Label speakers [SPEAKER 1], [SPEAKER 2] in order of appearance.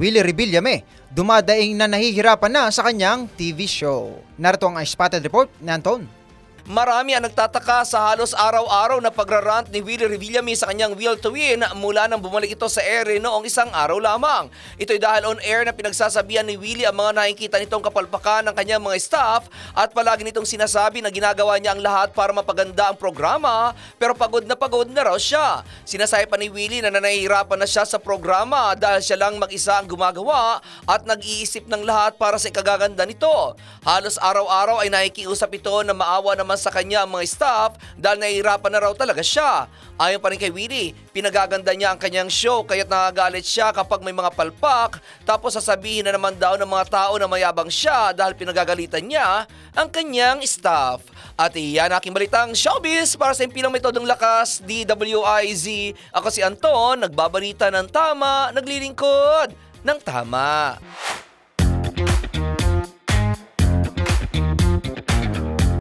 [SPEAKER 1] Willie Rebillame, dumadaing na nahihirapan na sa kanyang TV show. Narito ang spotted report ni Anton.
[SPEAKER 2] Marami ang nagtataka sa halos araw-araw na pagrarant ni Willie Revillame sa kanyang Will to Win mula nang bumalik ito sa air noong isang araw lamang. Ito'y dahil on air na pinagsasabihan ni Willie ang mga nakikita nitong kapalpakan ng kanyang mga staff at palagi nitong sinasabi na ginagawa niya ang lahat para mapaganda ang programa pero pagod na pagod na raw siya. Sinasabi pa ni Willie na nanahihirapan na siya sa programa dahil siya lang mag-isa ang gumagawa at nag-iisip ng lahat para sa ikagaganda nito. Halos araw-araw ay nakikiusap ito na maawa naman sa kanya ang mga staff dahil nahihirapan na raw talaga siya. Ayon pa rin kay Willie, pinagaganda niya ang kanyang show kaya't nagagalit siya kapag may mga palpak tapos sasabihin na naman daw ng mga tao na mayabang siya dahil pinagagalitan niya ang kanyang staff. At iyan aking balitang showbiz para sa impilang metodong lakas, DWIZ. Ako si Anton, nagbabalita ng tama, naglilingkod ng tama.